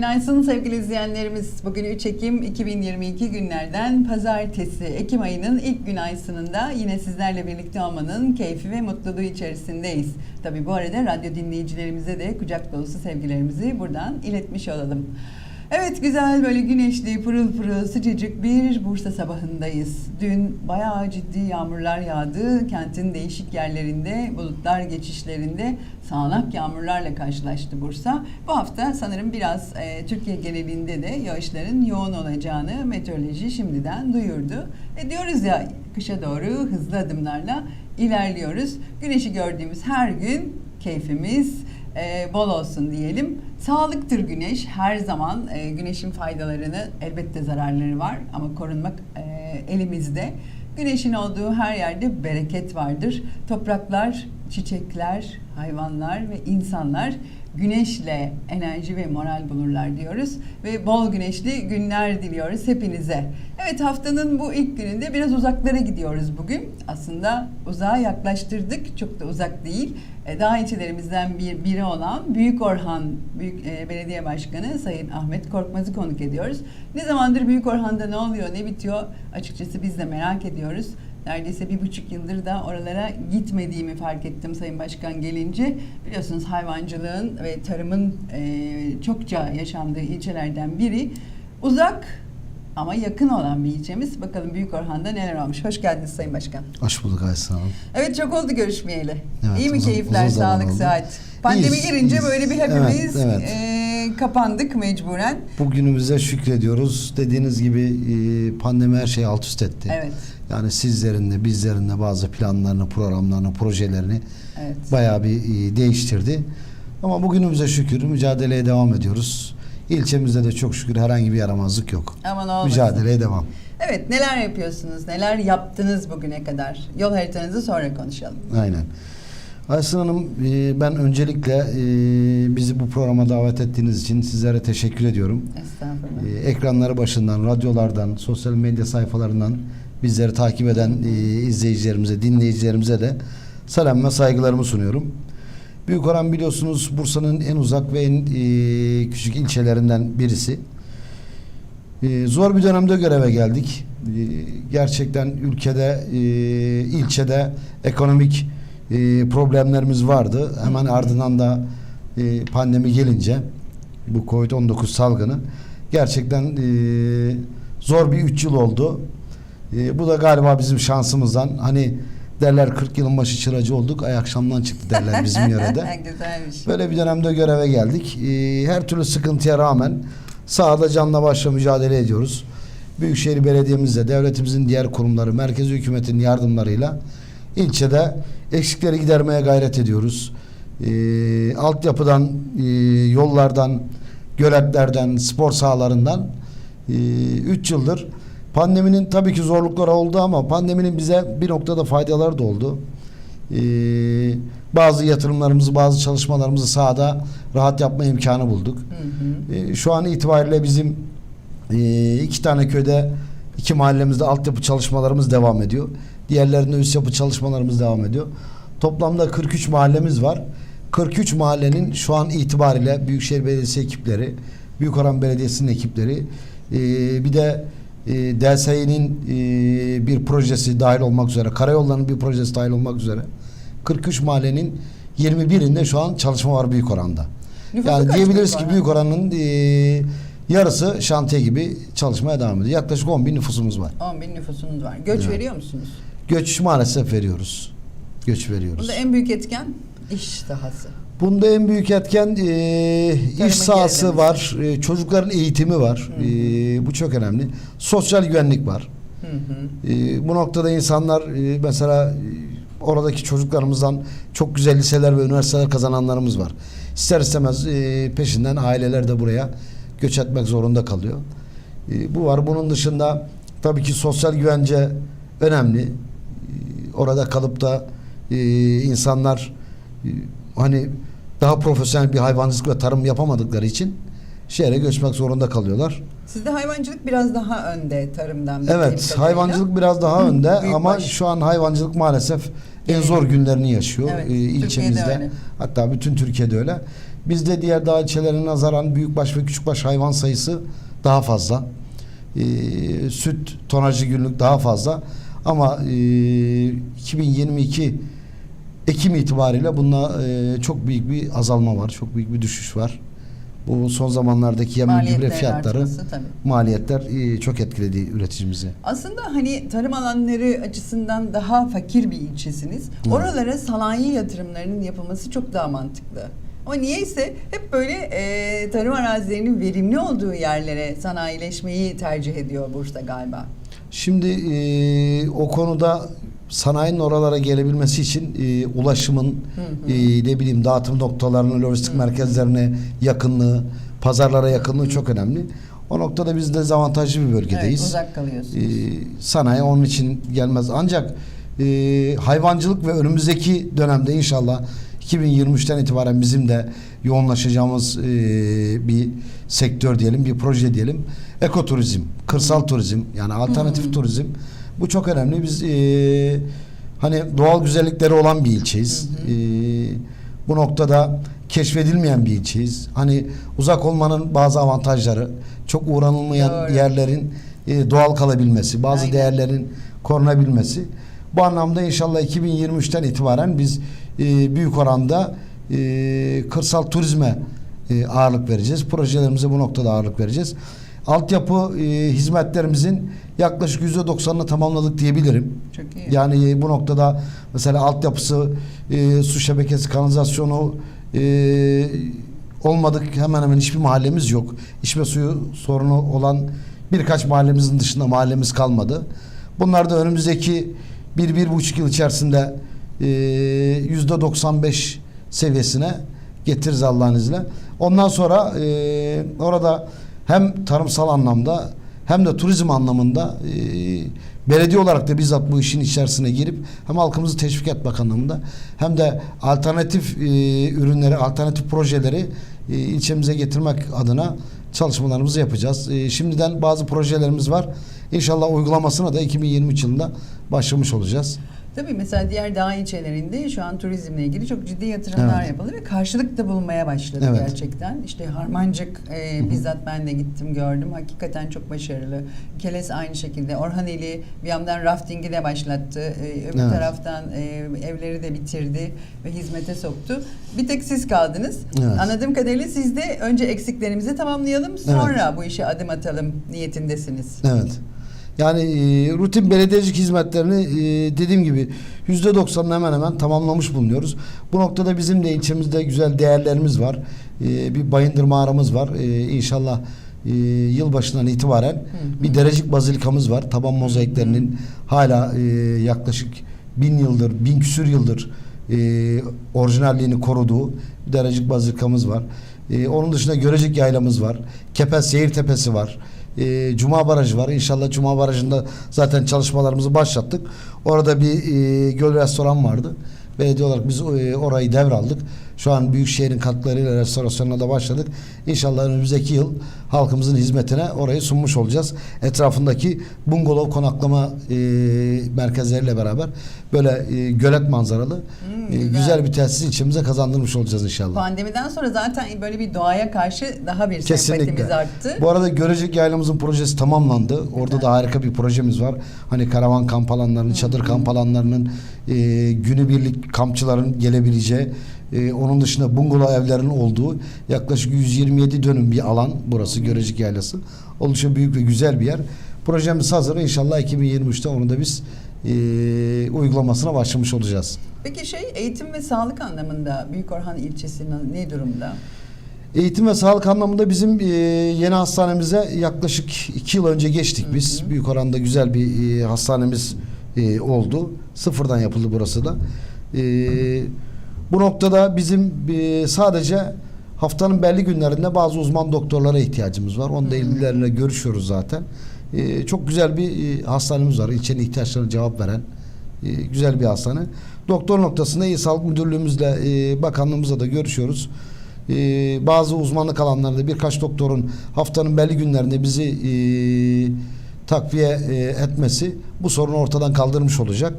Günaydın sevgili izleyenlerimiz. Bugün 3 Ekim 2022 günlerden pazartesi. Ekim ayının ilk gün aysınında yine sizlerle birlikte olmanın keyfi ve mutluluğu içerisindeyiz. Tabi bu arada radyo dinleyicilerimize de kucak dolusu sevgilerimizi buradan iletmiş olalım. Evet güzel böyle güneşli pırıl pırıl sıcacık bir Bursa sabahındayız. Dün bayağı ciddi yağmurlar yağdı. Kentin değişik yerlerinde bulutlar geçişlerinde sağanak yağmurlarla karşılaştı Bursa. Bu hafta sanırım biraz e, Türkiye genelinde de yağışların yoğun olacağını meteoroloji şimdiden duyurdu. E diyoruz ya kışa doğru hızlı adımlarla ilerliyoruz. Güneşi gördüğümüz her gün keyfimiz e, bol olsun diyelim. Sağlıktır güneş. Her zaman e, güneşin faydalarını elbette zararları var ama korunmak e, elimizde. Güneşin olduğu her yerde bereket vardır. Topraklar, çiçekler, hayvanlar ve insanlar güneşle enerji ve moral bulurlar diyoruz ve bol güneşli günler diliyoruz hepinize. Evet haftanın bu ilk gününde biraz uzaklara gidiyoruz bugün. Aslında uzağa yaklaştırdık. Çok da uzak değil. E, Dağ ilçelerimizden bir, biri olan Büyük Orhan Büyük e, Belediye Başkanı Sayın Ahmet Korkmaz'ı konuk ediyoruz. Ne zamandır Büyük Orhan'da ne oluyor, ne bitiyor açıkçası biz de merak ediyoruz. Neredeyse bir buçuk yıldır da oralara gitmediğimi fark ettim Sayın Başkan gelince. Biliyorsunuz hayvancılığın ve tarımın e, çokça yaşandığı ilçelerden biri. Uzak ama yakın olan bir ilçemiz. Bakalım Büyük Orhan'da neler olmuş. Hoş geldiniz Sayın Başkan. Hoş bulduk Aysun Hanım. Evet çok oldu görüşmeyeli. Evet, İyi mi uzun- keyifler, uzun sağlık, sıhhat? Pandemi İyiyiz, girince iyiyiz. böyle bir hepimiz Evet, evet. e, kapandık mecburen. Bugünümüze şükrediyoruz. Dediğiniz gibi e, pandemi her şeyi alt üst etti. Evet, Yani sizlerin de bizlerin de bazı planlarını, programlarını, projelerini evet. bayağı bir e, değiştirdi. Ama bugünümüze şükür mücadeleye devam ediyoruz. İlçemizde de çok şükür herhangi bir yaramazlık yok. Aman olmasın. Mücadeleye devam. Evet, neler yapıyorsunuz, neler yaptınız bugüne kadar? Yol haritanızı sonra konuşalım. Aynen. Aysun Hanım e, ben öncelikle e, bizi bu programa davet ettiğiniz için sizlere teşekkür ediyorum. Estağfurullah. Ekranları başından, radyolardan, sosyal medya sayfalarından bizleri takip eden e, izleyicilerimize, dinleyicilerimize de selam ve saygılarımı sunuyorum. Büyükoran biliyorsunuz Bursa'nın en uzak ve en e, küçük ilçelerinden birisi. E, zor bir dönemde göreve geldik. Gerçekten ülkede, e, ilçede ekonomik problemlerimiz vardı. Hemen ardından da pandemi gelince bu Covid-19 salgını gerçekten zor bir 3 yıl oldu. E, bu da galiba bizim şansımızdan. Hani derler 40 yılın başı çıracı olduk. Ay akşamdan çıktı derler bizim yörede. Güzelmiş. Böyle bir dönemde göreve geldik. E, her türlü sıkıntıya rağmen sahada canla başla mücadele ediyoruz. Büyükşehir Belediye'mizle, devletimizin diğer kurumları, merkezi hükümetin yardımlarıyla ilçede eksikleri gidermeye gayret ediyoruz. E, altyapıdan, e, yollardan, göletlerden, spor sahalarından 3 yıldır pandeminin tabii ki zorlukları oldu ama pandeminin bize bir noktada faydaları da oldu. E, bazı yatırımlarımızı, bazı çalışmalarımızı sahada rahat yapma imkanı bulduk. Hı hı. E, şu an itibariyle bizim e, iki tane köyde iki mahallemizde altyapı çalışmalarımız devam ediyor. Diğerlerinde üst yapı çalışmalarımız devam ediyor. Toplamda 43 mahallemiz var. 43 mahallenin şu an itibariyle Büyükşehir Belediyesi ekipleri, Büyükoran Belediyesi'nin ekipleri, e, bir de e, DSİ'nin e, bir projesi dahil olmak üzere, karayollarının bir projesi dahil olmak üzere 43 mahallenin 21'inde şu an çalışma var büyük oranda. Nüfusu yani diyebiliriz ki büyük oranın e, yarısı şantiye gibi çalışmaya devam ediyor. Yaklaşık 10 bin nüfusumuz var. 10 bin nüfusunuz var. Göç Evet. veriyor musunuz? Göç maalesef veriyoruz. Göç veriyoruz. Bunda en büyük etken iş sahası. Bunda en büyük etken e, iş sahası gerilemesi. var, e, çocukların eğitimi var. E, bu çok önemli. Sosyal güvenlik var. Hı hı. E, bu noktada insanlar e, mesela e, oradaki çocuklarımızdan çok güzel liseler ve üniversiteler kazananlarımız var. İster istemez e, peşinden aileler de buraya göç etmek zorunda kalıyor. E, bu var. Bunun dışında tabii ki sosyal güvence önemli. E, orada kalıp da e, insanlar e, hani daha profesyonel bir hayvancılık ve tarım yapamadıkları için şehre göçmek zorunda kalıyorlar. Sizde hayvancılık biraz daha önde tarımdan. Evet, hayvancılık biraz daha önde ama şu an hayvancılık maalesef en zor günlerini yaşıyor Evet, e, ilçemizde. Hatta bütün Türkiye'de öyle. Bizde diğer dağ ilçelerine nazaran büyükbaş ve küçükbaş hayvan sayısı daha fazla. Ee, süt tonajı günlük daha fazla. Ama e, 2022 Ekim itibariyle bunda e, çok büyük bir azalma var. Çok büyük bir düşüş var. Bu son zamanlardaki yem ve gübre fiyatları artması tabii. maliyetler e, çok etkiledi üreticimizi. Aslında hani tarım alanları açısından daha fakir bir ilçesiniz. Evet. Oralara sanayi yatırımlarının yapılması çok daha mantıklı. Ama niyeyse hep böyle e, tarım arazilerinin verimli olduğu yerlere sanayileşmeyi tercih ediyor Bursa galiba. Şimdi e, o konuda sanayinin oralara gelebilmesi için e, ulaşımın e, ne bileyim dağıtım noktalarına, lojistik merkezlerine yakınlığı, pazarlara yakınlığı çok önemli. O noktada biz dezavantajlı bir bölgedeyiz. Evet, uzak kalıyorsunuz. E, sanayi onun için gelmez. Ancak e, hayvancılık ve önümüzdeki dönemde inşallah 2023'ten itibaren bizim de yoğunlaşacağımız e, bir sektör diyelim, bir proje diyelim. Ekoturizm, kırsal turizm yani alternatif turizm. Bu çok önemli. Biz e, hani doğal güzellikleri olan bir ilçeyiz. E, bu noktada keşfedilmeyen bir ilçeyiz. Hani uzak olmanın bazı avantajları, çok uğranılmayan Doğru. yerlerin e, doğal kalabilmesi, bazı Aynen. değerlerin korunabilmesi. Bu anlamda inşallah 2023'ten itibaren biz e, büyük oranda e, kırsal turizme e, ağırlık vereceğiz. Projelerimize bu noktada ağırlık vereceğiz. Altyapı e, hizmetlerimizin yaklaşık %90'ını tamamladık diyebilirim. Çok iyi. Yani e, bu noktada mesela altyapısı, e, su şebekesi, kanalizasyonu e, olmadık hemen hemen hiçbir mahallemiz yok. İçme suyu sorunu olan birkaç mahallemizin dışında mahallemiz kalmadı. Bunlar da önümüzdeki bir, bir buçuk yıl içerisinde e, yüzde 95 seviyesine getiririz Allah'ın izniyle. Ondan sonra e, orada hem tarımsal anlamda hem de turizm anlamında e, belediye olarak da bizzat bu işin içerisine girip hem halkımızı teşvik etmek anlamında hem de alternatif e, ürünleri, alternatif projeleri e, ilçemize getirmek adına çalışmalarımızı yapacağız. E, şimdiden bazı projelerimiz var. İnşallah uygulamasına da 2023 yılında başlamış olacağız. Tabii mesela diğer dağ ilçelerinde şu an turizmle ilgili çok ciddi yatırımlar Evet. yapıldı ve karşılık da bulmaya başladı Evet. gerçekten. İşte Harmancık e, bizzat ben de gittim gördüm. Hakikaten çok başarılı. Keles aynı şekilde. Orhaneli bir yandan raftingi de başlattı. E, öbür Evet. taraftan e, evleri de bitirdi ve hizmete soktu. Bir tek siz kaldınız. Evet. Anladığım kadarıyla siz de önce eksiklerimizi tamamlayalım sonra bu işe adım atalım niyetindesiniz. Evet. Yani e, rutin belediyecilik hizmetlerini e, dediğim gibi yüzde doksanını hemen hemen tamamlamış bulunuyoruz. Bu noktada bizim de ilçemizde güzel değerlerimiz var. E, bir bayındır mağaramız var. E, inşallah e, yılbaşından itibaren bir derecik bazilikamız var. Taban mozaiklerinin hala e, yaklaşık bin yıldır, bin küsür yıldır e, orijinalliğini koruduğu bir derecik bazilikamız var. E, onun dışında Görecek Yaylamız var. Kepez Seyir Tepesi var. E, Cuma Barajı var. İnşallah Cuma Barajı'nda zaten çalışmalarımızı başlattık. Orada bir e, göl restoran vardı. Belediye olarak biz e, orayı devraldık. Şu an Büyükşehir'in katkılarıyla restorasyonuna da başladık. İnşallah önümüzdeki yıl halkımızın hizmetine orayı sunmuş olacağız. Etrafındaki bungalov konaklama e, merkezleriyle beraber böyle e, gölet manzaralı Hmm, e, güzel. güzel bir tesis içimize kazandırmış olacağız inşallah. Pandemiden sonra zaten böyle bir doğaya karşı daha bir Kesinlikle. sempatimiz arttı. Bu arada Görecek Yaylamızın projesi tamamlandı. Orada da harika bir projemiz var. Hani karavan kamp alanlarının, çadır kamp alanlarının, e, günübirlik kampçıların gelebileceği, e, onun dışında bungalov evlerinin olduğu yaklaşık 127 dönüm bir alan burası Görecek Yaylası. Oldukça büyük ve güzel bir yer. Projemiz hazır. İnşallah 2023'te onu da biz e, uygulamasına başlamış olacağız. Peki şey eğitim ve sağlık anlamında Büyükorhan ilçesinin ne durumda? Eğitim ve sağlık anlamında bizim e, yeni hastanemize yaklaşık iki yıl önce geçtik biz. Büyük oranda güzel bir e, hastanemiz e, oldu. Sıfırdan yapıldı burası da. E, bu noktada bizim e, sadece haftanın belli günlerinde bazı uzman doktorlara ihtiyacımız var. Onun da ilgililerine görüşüyoruz zaten. E, çok güzel bir e, hastanemiz var. İlçenin ihtiyaçlarına cevap veren e, güzel bir hastane. Doktor noktasında İl Sağlık Müdürlüğümüzle, e, bakanlığımızla da görüşüyoruz. E, bazı uzmanlık alanlarında birkaç doktorun haftanın belli günlerinde bizi e, takviye e, etmesi bu sorunu ortadan kaldırmış olacak.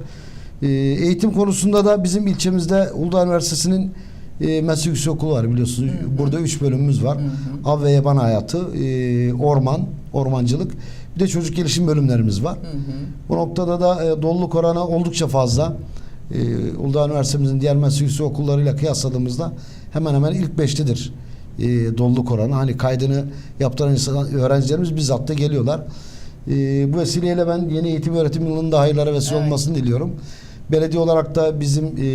E, eğitim konusunda da bizim ilçemizde Uludağ Üniversitesi'nin e, meslek yüksekokulu var biliyorsunuz. Burada üç bölümümüz var. Av ve yaban hayatı, e, orman, ormancılık. Bir de çocuk gelişim bölümlerimiz var. Hı hı. Bu noktada da e, doluluk oranı oldukça fazla. E, Uludağ Üniversitemizin diğer meslek yüksek okullarıyla kıyasladığımızda hemen hemen ilk beştedir e, doluluk oranı. Hani kaydını yaptıran insan, öğrencilerimiz bizzat da geliyorlar. E, bu vesileyle ben yeni eğitim öğretim yılının da hayırlara vesile Evet. olmasını diliyorum. Belediye olarak da bizim e,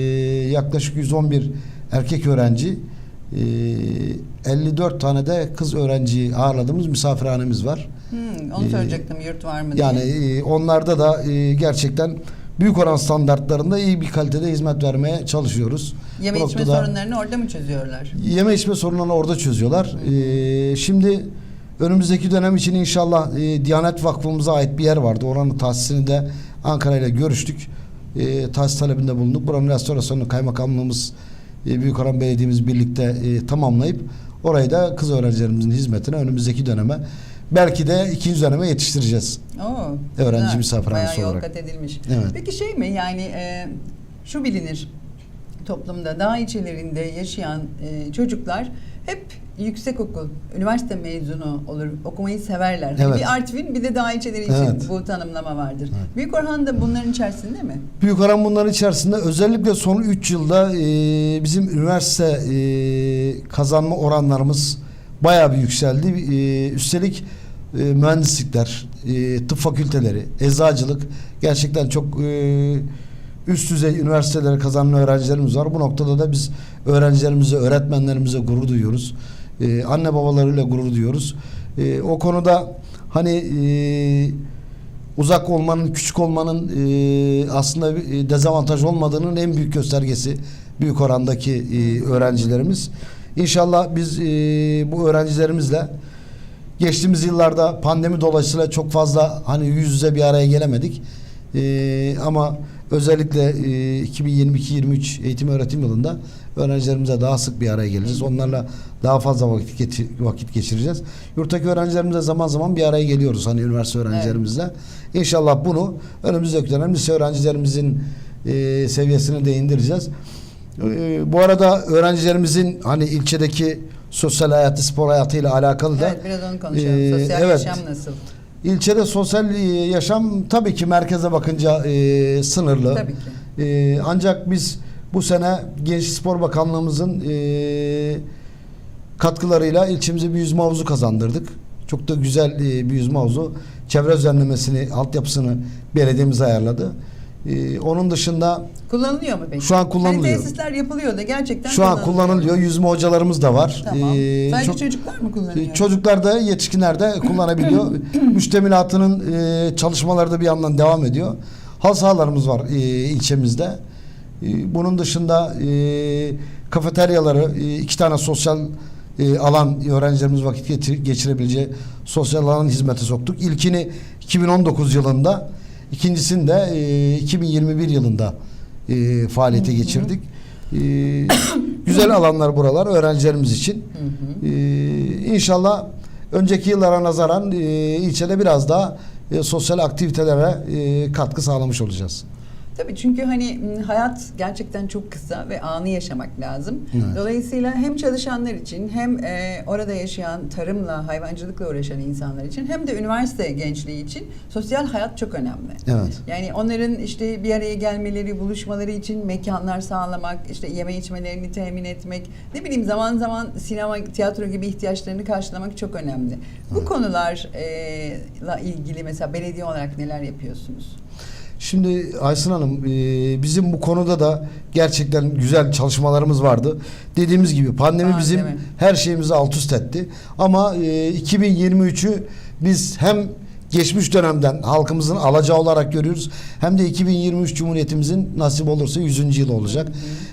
yaklaşık 111 erkek öğrenci, e, 54 tane de kız öğrenci ağırladığımız misafirhanemiz var. Hmm, onu Ee, soracaktım yurt var mı Yani diye. e, onlarda da e, gerçekten büyük oran standartlarında iyi bir kalitede hizmet vermeye çalışıyoruz. Yeme Bu içme noktada sorunlarını orada mı çözüyorlar? Yeme içme sorunlarını orada çözüyorlar. E, şimdi önümüzdeki dönem için inşallah e, Diyanet Vakfımıza ait bir yer vardı. Oranın tahsisini de Ankara ile görüştük. E, tahsis talebinde bulunduk. Buranın restorasyonunu kaymakamlığımız, e, Büyükören Belediye'miz birlikte e, tamamlayıp orayı da kız öğrencilerimizin hizmetine önümüzdeki döneme belki de ikinci döneme yetiştireceğiz. Oo, Öğrenci güzel. misafirhanesi Bayağı olarak. kat edilmiş. Evet. Peki şey mi yani e, şu bilinir toplumda dağ ilçelerinde yaşayan e, çocuklar hep yüksek okul, üniversite mezunu olur, okumayı severler. Evet. Bir Artvin bir de dağ ilçeleri için Evet. bu tanımlama vardır. Evet. Büyük Orhan da bunların içerisinde mi? Büyük oran bunların içerisinde özellikle son 3 yılda e, bizim üniversite e, kazanma oranlarımız bayağı bir yükseldi. E, üstelik e, mühendislikler, e, tıp fakülteleri, eczacılık gerçekten çok e, üst düzey üniversitelere kazanan öğrencilerimiz var. Bu noktada da biz öğrencilerimize, öğretmenlerimize gurur duyuyoruz. E, anne babalarıyla gurur duyuyoruz. E, o konuda hani e, uzak olmanın, küçük olmanın e, aslında e, dezavantaj olmadığının en büyük göstergesi büyük orandaki e, öğrencilerimiz. İnşallah biz e, bu öğrencilerimizle geçtiğimiz yıllarda pandemi dolayısıyla çok fazla hani yüz yüze bir araya gelemedik. E, ama özellikle e, 2022-23 eğitim öğretim yılında öğrencilerimize daha sık bir araya geleceğiz. Onlarla daha fazla vakit vakit geçireceğiz. Yurttaki öğrencilerimizle zaman zaman bir araya geliyoruz hani üniversite öğrencilerimizle. İnşallah bunu önümüzdeki dönem lise öğrencilerimizin e, seviyesine de indireceğiz. E, bu arada öğrencilerimizin hani ilçedeki sosyal hayatı, spor hayatıyla alakalı da Evet biraz onu konuşalım. e, Sosyal evet. yaşam nasıl? İlçede sosyal e, yaşam tabii ki merkeze bakınca e, sınırlı. Tabii ki. E, ancak biz bu sene Gençlik Spor Bakanlığımızın e, katkılarıyla ilçemize bir yüzme havuzu kazandırdık. Çok da güzel e, bir yüzme havuzu. Çevre düzenlemesini, altyapısını belediyemiz ayarladı. E, onun dışında Kullanılıyor mu peki? Şu an kullanılıyor. Hani tesisler yapılıyor da gerçekten şu an kullanılıyor. Yüzme hocalarımız da var. Tamam. E, Sadece çok- çocuklar mı kullanıyor? e, Çocuklar da yetişkinler de kullanabiliyor. Müştemilatının e, çalışmaları da bir yandan devam ediyor. Hal sahalarımız var e, ilçemizde. E, bunun dışında e, kafeteryaları, e, iki tane sosyal e, alan öğrencilerimiz vakit geçir- geçirebileceği sosyal alan hizmete soktuk. İlkini 2019 yılında, ikincisini de e, 2021 yılında e, faaliyete geçirdik. E, güzel alanlar buralar öğrencilerimiz için. Hı hı. Ee, inşallah önceki yıllara nazaran e, ilçede biraz daha e, sosyal aktivitelere e, katkı sağlamış olacağız. Tabii çünkü hani m, hayat gerçekten çok kısa ve anı yaşamak lazım. Evet. Dolayısıyla hem çalışanlar için hem e, orada yaşayan tarımla, hayvancılıkla uğraşan insanlar için hem de üniversite gençliği için sosyal hayat çok önemli. Evet. Yani onların işte bir araya gelmeleri, buluşmaları için mekanlar sağlamak, işte yeme içmelerini temin etmek, ne bileyim zaman zaman sinema, tiyatro gibi ihtiyaçlarını karşılamak çok önemli. Bu konularla ilgili mesela belediye olarak neler yapıyorsunuz? Şimdi Aysun Hanım e, bizim bu konuda da gerçekten güzel çalışmalarımız vardı. Dediğimiz gibi pandemi Aa, bizim her şeyimizi alt üst etti. Ama e, 2023'ü biz hem geçmiş dönemden halkımızın alacağı olarak görüyoruz. Hem de 2023 Cumhuriyetimizin nasip olursa 100. yıl olacak.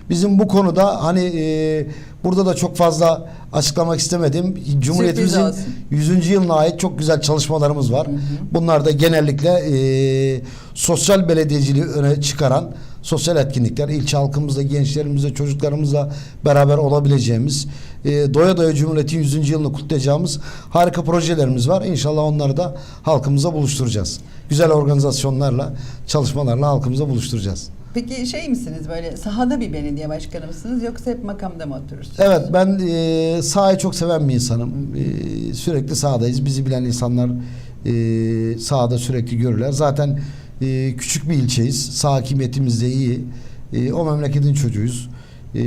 Bizim bu konuda hani e, burada da çok fazla açıklamak istemedim. Cumhuriyetimizin olsun. 100. yılına ait çok güzel çalışmalarımız var. Bunlar da genellikle e, sosyal belediyeciliği öne çıkaran sosyal etkinlikler, ilçe halkımızla, gençlerimizle, çocuklarımızla beraber olabileceğimiz, e, doya doya Cumhuriyet'in 100. yılını kutlayacağımız harika projelerimiz var. İnşallah onları da halkımıza buluşturacağız. Güzel organizasyonlarla, çalışmalarla halkımıza buluşturacağız. Peki şey misiniz böyle sahada bir belediye başkanı mısınız yoksa hep makamda mı oturursunuz? Evet ben e, sahayı çok seven bir insanım. E, sürekli sahadayız. Bizi bilen insanlar e, sahada sürekli görürler. Zaten e, küçük bir ilçeyiz. Sağ hakimiyetimiz de iyi. E, o memleketin çocuğuyuz. E,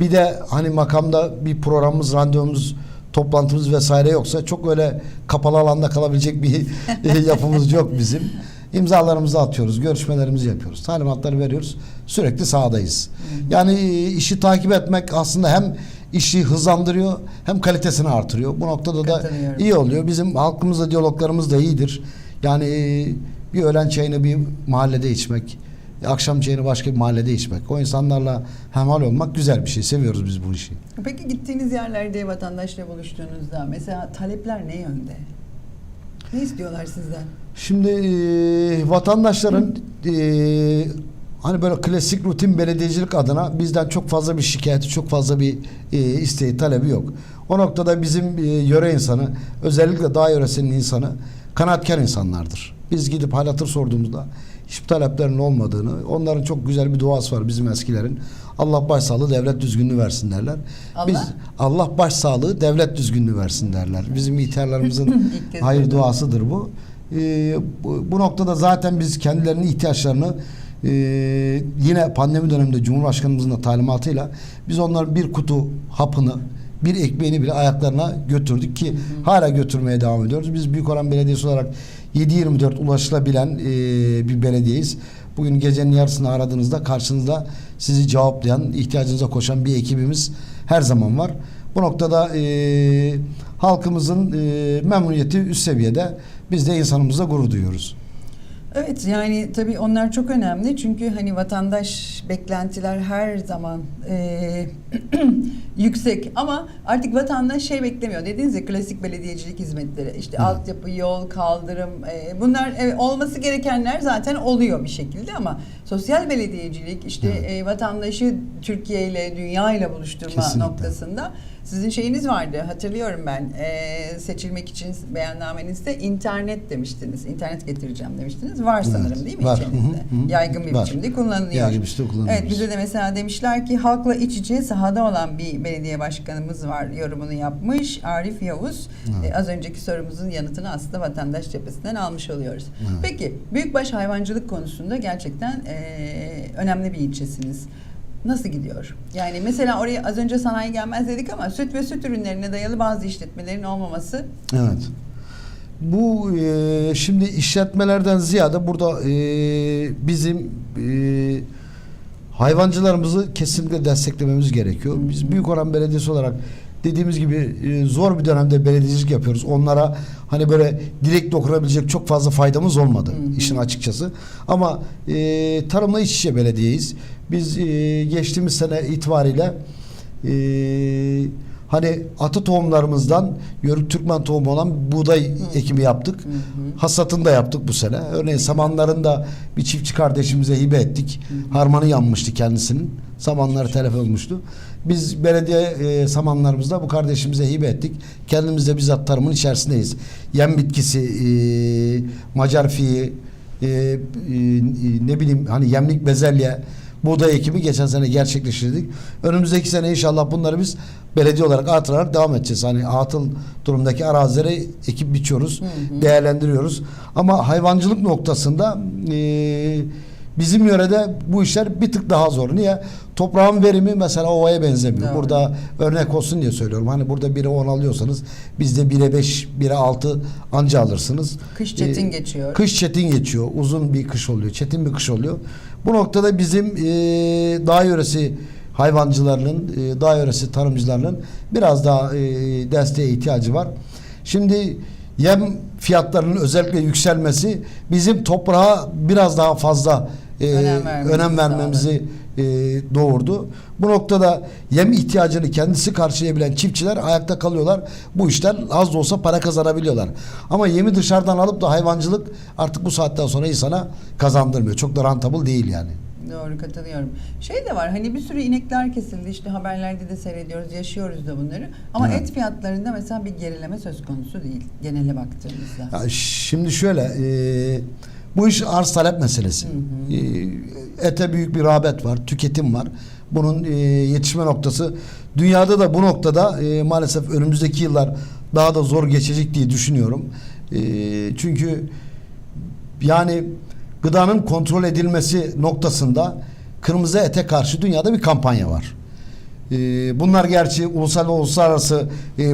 bir de hani makamda bir programımız, randevumuz, toplantımız vesaire yoksa çok öyle kapalı alanda kalabilecek bir e, yapımız yok bizim. İmzalarımızı atıyoruz, görüşmelerimizi yapıyoruz, talimatları veriyoruz. Sürekli sahadayız. Yani e, işi takip etmek aslında hem işi hızlandırıyor hem kalitesini artırıyor. Bu noktada da iyi oluyor. Bizim halkımızla diyaloglarımız da iyidir. Yani e, bir öğlen çayını bir mahallede içmek, akşam çayını başka bir mahallede içmek. O insanlarla hemhal olmak güzel bir şey. Seviyoruz biz bu işi. Peki gittiğiniz yerlerde vatandaşla buluştuğunuzda mesela talepler ne yönde? Ne istiyorlar sizden? Şimdi e, vatandaşların e, hani böyle klasik rutin belediyecilik adına bizden çok fazla bir şikayeti, çok fazla bir e, isteği, talebi yok. O noktada bizim e, yöre insanı, özellikle dağ yöresinin insanı kanaatkar insanlardır. Biz gidip hal hatır sorduğumuzda hiçbir taleplerinin olmadığını, onların çok güzel bir duası var bizim eskilerin. Allah başsağlığı, devlet düzgünlüğü versin derler. Allah? Biz Allah başsağlığı, devlet düzgünlüğü versin derler. Bizim kez hayır duasıdır bu. Ee, bu, bu noktada zaten biz kendilerinin ihtiyaçlarını e, yine pandemi döneminde Cumhurbaşkanımızın da talimatıyla biz onların bir kutu hapını bir ekmeğini bile ayaklarına götürdük ki hala götürmeye devam ediyoruz. Biz Büyükoran Belediyesi olarak 7-24 ulaşılabilen e, bir belediyeyiz. Bugün gecenin yarısını aradığınızda karşınızda sizi cevaplayan, ihtiyacınıza koşan bir ekibimiz her zaman var. Bu noktada e, halkımızın e, memnuniyeti üst seviyede. Biz de insanımızla gurur duyuyoruz. Evet yani tabii onlar çok önemli. Çünkü hani vatandaş beklentiler her zaman eee, yüksek. Ama artık vatandaş şey beklemiyor. Dediğiniz ya klasik belediyecilik hizmetleri. İşte altyapı, yol, kaldırım eee, bunlar evet, olması gerekenler zaten oluyor bir şekilde. Ama sosyal belediyecilik işte eee, vatandaşı Türkiye ile dünya ile buluşturma Kesinlikle. noktasında sizin şeyiniz vardı hatırlıyorum ben Eee, seçilmek için beyannamenizde internet demiştiniz internet getireceğim demiştiniz var sanırım Evet, değil mi var. içinizde? Hı hı, hı. Yaygın bir Var. biçimde kullanılıyor. Yaygın bir biçimde kullanıyoruz. Evet bize de mesela demişler ki halkla iç içe sahada olan bir belediye başkanımız var yorumunu yapmış Arif Yavuz. Evet. Ee, az önceki sorumuzun yanıtını aslında vatandaş cephesinden almış oluyoruz. Evet. Peki büyükbaş hayvancılık konusunda gerçekten eee, önemli bir ilçesiniz. Nasıl gidiyor? Yani mesela oraya az önce sanayi gelmez dedik ama süt ve süt ürünlerine dayalı bazı işletmelerin olmaması Evet. Bu e, şimdi işletmelerden ziyade burada e, bizim e, hayvancılarımızı kesinlikle desteklememiz gerekiyor. Biz Büyükoran Belediyesi olarak dediğimiz gibi e, zor bir dönemde belediyecilik yapıyoruz. Onlara hani böyle direkt dokurabilecek çok fazla faydamız olmadı Hı hı. işin açıkçası. Ama e, tarımla iç içe belediyeyiz. Biz e, geçtiğimiz sene itibariyle e, hani atı tohumlarımızdan Yörük Türkmen tohumu olan buğday ekimi yaptık. Hı hı. Hasatını da yaptık bu sene. Örneğin samanların da bir çiftçi kardeşimize hibe ettik. Harmanı yanmıştı kendisinin. Samanları telef olmuştu. Biz belediye e, samanlarımızda bu kardeşimize hibe ettik. Kendimiz de bizzat tarımın içerisindeyiz. Yem bitkisi, e, Macar fiyi, e, e, ne bileyim hani yemlik bezelye, buğday ekimi geçen sene gerçekleştirdik. Önümüzdeki sene inşallah bunları biz belediye olarak artırarak devam edeceğiz. Hani atıl durumdaki arazileri ekip biçiyoruz, Hı hı. değerlendiriyoruz. Ama hayvancılık noktasında e, bizim yörede bu işler bir tık daha zor. Niye? Toprağın verimi mesela ovaya benzemiyor. Doğru. Burada örnek olsun diye söylüyorum. Hani burada 1'e 10 alıyorsanız bizde 1'e 5, 1'e 6 anca alırsınız. Kış çetin Ee, geçiyor. Kış çetin geçiyor. Uzun bir kış oluyor. Çetin bir kış oluyor. Bu noktada bizim e, dağ yöresi hayvancılarının, e, dağ yöresi tarımcılarının biraz daha e, desteğe ihtiyacı var. Şimdi yem fiyatlarının özellikle yükselmesi bizim toprağa biraz daha fazla e, Önem vermemizi önem vermemizi e, doğurdu. Bu noktada yem ihtiyacını kendisi karşılayabilen çiftçiler ayakta kalıyorlar. Bu işten az da olsa para kazanabiliyorlar. Ama yemi dışarıdan alıp da hayvancılık artık bu saatten sonra insana kazandırmıyor. Çok da rentable değil yani. Doğru katılıyorum. Şey de var hani bir sürü inekler kesildi işte haberlerde de seyrediyoruz yaşıyoruz da bunları. Ama Evet. et fiyatlarında mesela bir gerileme söz konusu değil genele baktığımızda. Ya şimdi şöyle e, Bu iş arz talep meselesi. Ee, ete büyük bir rağbet var, tüketim var. Bunun e, yetişme noktası dünyada da bu noktada e, maalesef önümüzdeki yıllar daha da zor geçecek diye düşünüyorum. E, çünkü yani gıdanın kontrol edilmesi noktasında kırmızı ete karşı dünyada bir kampanya var. Bunlar gerçi ulusal ve uluslararası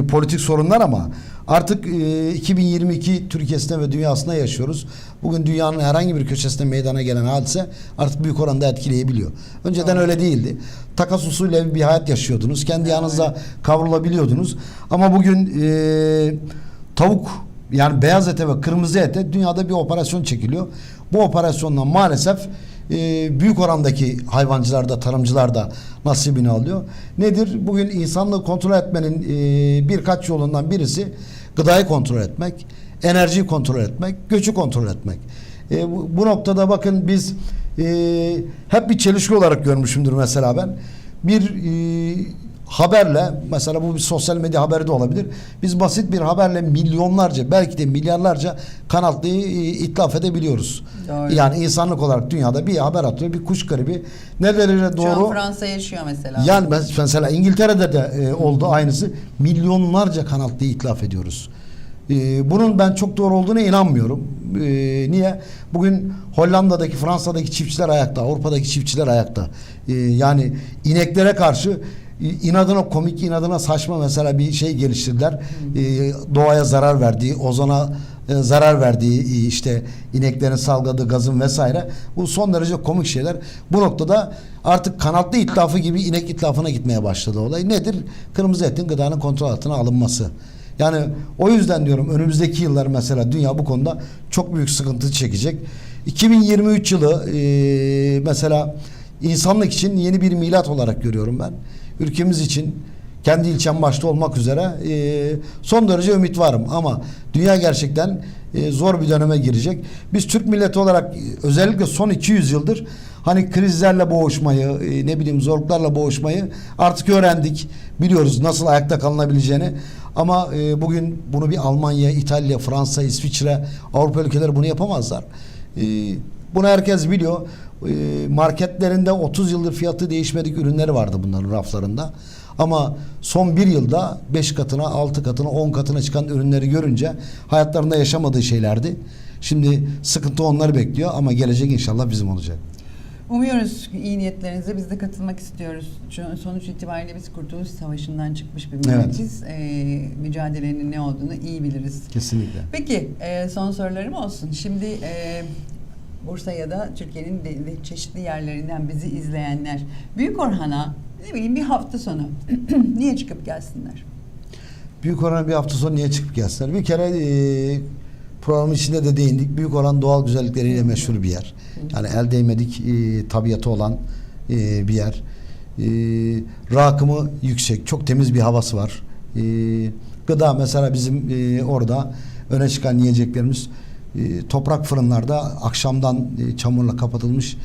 politik sorunlar ama artık e, 2022 Türkiye'sinde ve dünyasında yaşıyoruz. Bugün dünyanın herhangi bir köşesinde meydana gelen hadise artık büyük oranda etkileyebiliyor. Önceden öyle değildi. Takas usulü bir hayat yaşıyordunuz. Kendi yanınızda kavrulabiliyordunuz. Ama bugün e, tavuk yani beyaz ete ve kırmızı ete dünyada bir operasyon çekiliyor. Bu operasyondan maalesef e, büyük orandaki hayvancılar da tarımcılar da nasibini alıyor. Nedir? Bugün insanlığı kontrol etmenin e, birkaç yolundan birisi gıdayı kontrol etmek, enerjiyi kontrol etmek, göçü kontrol etmek. E, bu, bu noktada bakın biz e, hep bir çelişki olarak görmüşümdür mesela ben. Bir e, haberle mesela bu bir sosyal medya haberi de olabilir. Biz basit bir haberle milyonlarca belki de milyarlarca kanatlıyı e, itlaf edebiliyoruz. Doğru. Yani insanlık olarak dünyada bir haber atıyor, bir kuş gribi. Ne derece Şu an doğru? Fransa yaşıyor mesela. Yani mes- mesela İngiltere'de de e, oldu aynısı. Milyonlarca kanatlıyı itlaf ediyoruz. E, bunun ben çok doğru olduğuna inanmıyorum. E, niye? Bugün Hollanda'daki, Fransa'daki çiftçiler ayakta, Avrupa'daki çiftçiler ayakta. E, yani ineklere karşı e, inadına komik, inadına saçma mesela bir şey geliştirdiler. E, doğaya zarar verdiği, ozona e, zarar verdiği e, işte ineklerin salgıladığı gazın vesaire. Bu son derece komik şeyler. Bu noktada artık kanatlı itlafı gibi inek itlafına gitmeye başladı olay. Nedir? Kırmızı etin gıdanın kontrol altına alınması. Yani o yüzden diyorum önümüzdeki yıllar mesela dünya bu konuda çok büyük sıkıntı çekecek. 2023 yılı e, mesela insanlık için yeni bir milat olarak görüyorum ben. Ülkemiz için kendi ilçem başta olmak üzere e, son derece ümit varım ama dünya gerçekten e, zor bir döneme girecek. Biz Türk milleti olarak özellikle son 200 yıldır hani krizlerle boğuşmayı, e, ne bileyim zorluklarla boğuşmayı artık öğrendik. Biliyoruz nasıl ayakta kalınabileceğini. Ama e, bugün bunu bir Almanya, İtalya, Fransa, İsviçre, Avrupa ülkeleri bunu yapamazlar. E, bunu herkes biliyor. E, marketlerinde 30 yıldır fiyatı değişmedik ürünleri vardı bunların raflarında. Ama son bir yılda 5 katına, 6 katına, 10 katına çıkan ürünleri görünce hayatlarında yaşamadığı şeylerdi. Şimdi sıkıntı onları bekliyor ama gelecek inşallah bizim olacak. Umuyoruz iyi niyetlerinize biz de katılmak istiyoruz. Şu- Sonuç itibariyle biz Kurtuluş Savaşı'ndan çıkmış bir milletiz. Ee, mücadelenin ne olduğunu iyi biliriz. Kesinlikle. Peki e, son sorularım olsun. Şimdi e, Bursa ya da Türkiye'nin çeşitli yerlerinden bizi izleyenler Büyük Orhan'a ne bileyim bir hafta sonu niye çıkıp gelsinler? Büyük oran bir hafta sonra niye çıkıp gelsinler? Bir kere e, programın içinde de değindik. Büyük oran doğal güzellikleriyle meşhur bir yer. Yani el değmedik e, tabiatı olan e, bir yer. E, rakımı yüksek. Çok temiz bir havası var. E, gıda mesela bizim e, orada öne çıkan yiyeceklerimiz e, toprak fırınlarda akşamdan e, çamurla kapatılmış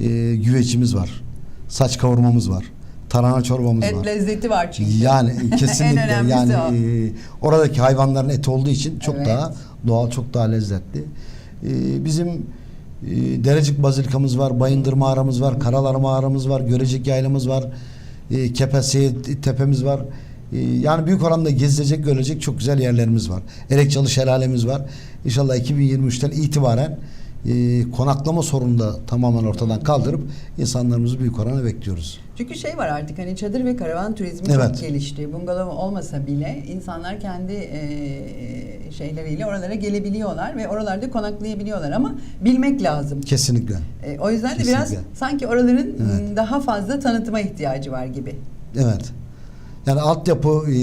e, güvecimiz var. Saç kavurmamız var. Tarhana çorbamız Et var. lezzeti var çünkü. Yani kesinlikle yani e, oradaki hayvanların eti olduğu için çok Evet. daha doğal, çok daha lezzetli. E, bizim e, Derecik Bazilikamız var, Bayındır Mağaramız var, Karalar Mağaramız var, Görecek Yaylamız var, e, Kepesiye Tepemiz var. E, yani büyük oranda gezilecek, görecek çok güzel yerlerimiz var. Erekçalı Şelalemiz var. İnşallah 2023'ten itibaren e, konaklama sorununu da tamamen ortadan kaldırıp insanlarımızı büyük orana bekliyoruz. Çünkü şey var artık hani çadır ve karavan turizmi Evet. çok gelişti. Bungalov olmasa bile insanlar kendi e, şeyleriyle oralara gelebiliyorlar ve oralarda konaklayabiliyorlar ama bilmek lazım. Kesinlikle. E, o yüzden de biraz sanki oraların Evet. m, daha fazla tanıtıma ihtiyacı var gibi. Evet. Yani altyapı e,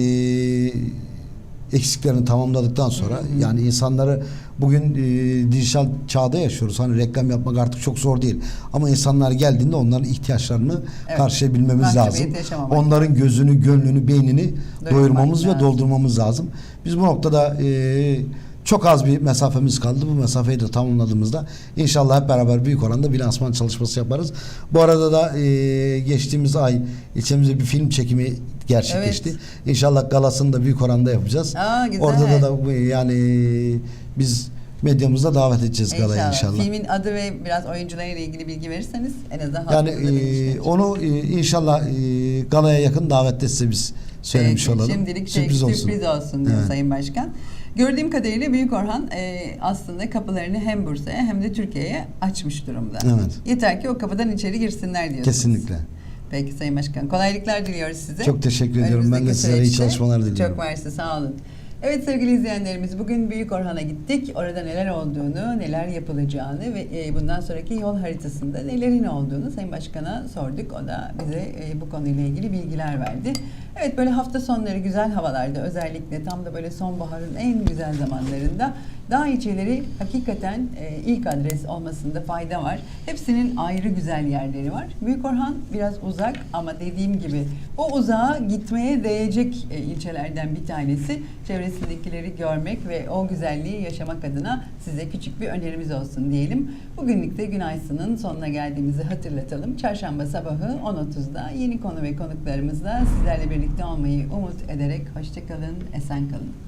eksiklerini tamamladıktan sonra yani insanları bugün e, dijital çağda yaşıyoruz. Hani reklam yapmak artık çok zor değil. Ama insanlar geldiğinde onların ihtiyaçlarını Evet. karşılayabilmemiz lazım. Onların gözünü, gönlünü, beynini Doyurmak doyurmamız ve lazım. doldurmamız lazım. Biz bu noktada e, çok az bir mesafemiz kaldı. Bu mesafeyi de tamamladığımızda inşallah hep beraber büyük oranda bir lansman çalışması yaparız. Bu arada da e, geçtiğimiz ay ilçemizde bir film çekimi gerçekleşti. İnşallah galasını da büyük oranda yapacağız. Aa, güzel. Orada da, da yani biz medyamızda davet edeceğiz galaya inşallah. Filmin adı ve biraz oyuncularıyla ilgili bilgi verirseniz en azından Yani e, onu e, inşallah e, galaya yakın davette size biz söylemiş Peki, olalım. Şimdilik şey, sürpriz olsun. sürpriz olsun diyor Evet. Sayın Başkan. Gördüğüm kadarıyla Büyük Orhan e, aslında kapılarını hem Bursa'ya hem de Türkiye'ye açmış durumda. Evet. Yeter ki o kapıdan içeri girsinler diyorsunuz. Kesinlikle. Peki Sayın Başkan. Kolaylıklar diliyoruz size. Çok teşekkür ediyorum. Ben de sizlere iyi çalışmalar diliyorum. Çok mersi sağ olun. Evet sevgili izleyenlerimiz bugün Büyük Orhan'a gittik. Orada neler olduğunu, neler yapılacağını ve e, bundan sonraki yol haritasında nelerin olduğunu Sayın Başkan'a sorduk. O da bize e, bu konuyla ilgili bilgiler verdi. Evet böyle hafta sonları güzel havalarda özellikle tam da böyle sonbaharın en güzel zamanlarında dağ ilçeleri hakikaten e, ilk adres olmasında fayda var. Hepsinin ayrı güzel yerleri var. Büyük Orhan biraz uzak ama dediğim gibi o uzağa gitmeye değecek e, ilçelerden bir tanesi. Çevresindekileri görmek ve o güzelliği yaşamak adına size küçük bir önerimiz olsun diyelim. Bugünlük de Günaysın'ın sonuna geldiğimizi hatırlatalım. Çarşamba sabahı 10.30'da yeni konu ve konuklarımızla sizlerle birlikte olmayı umut ederek hoşçakalın, esen kalın.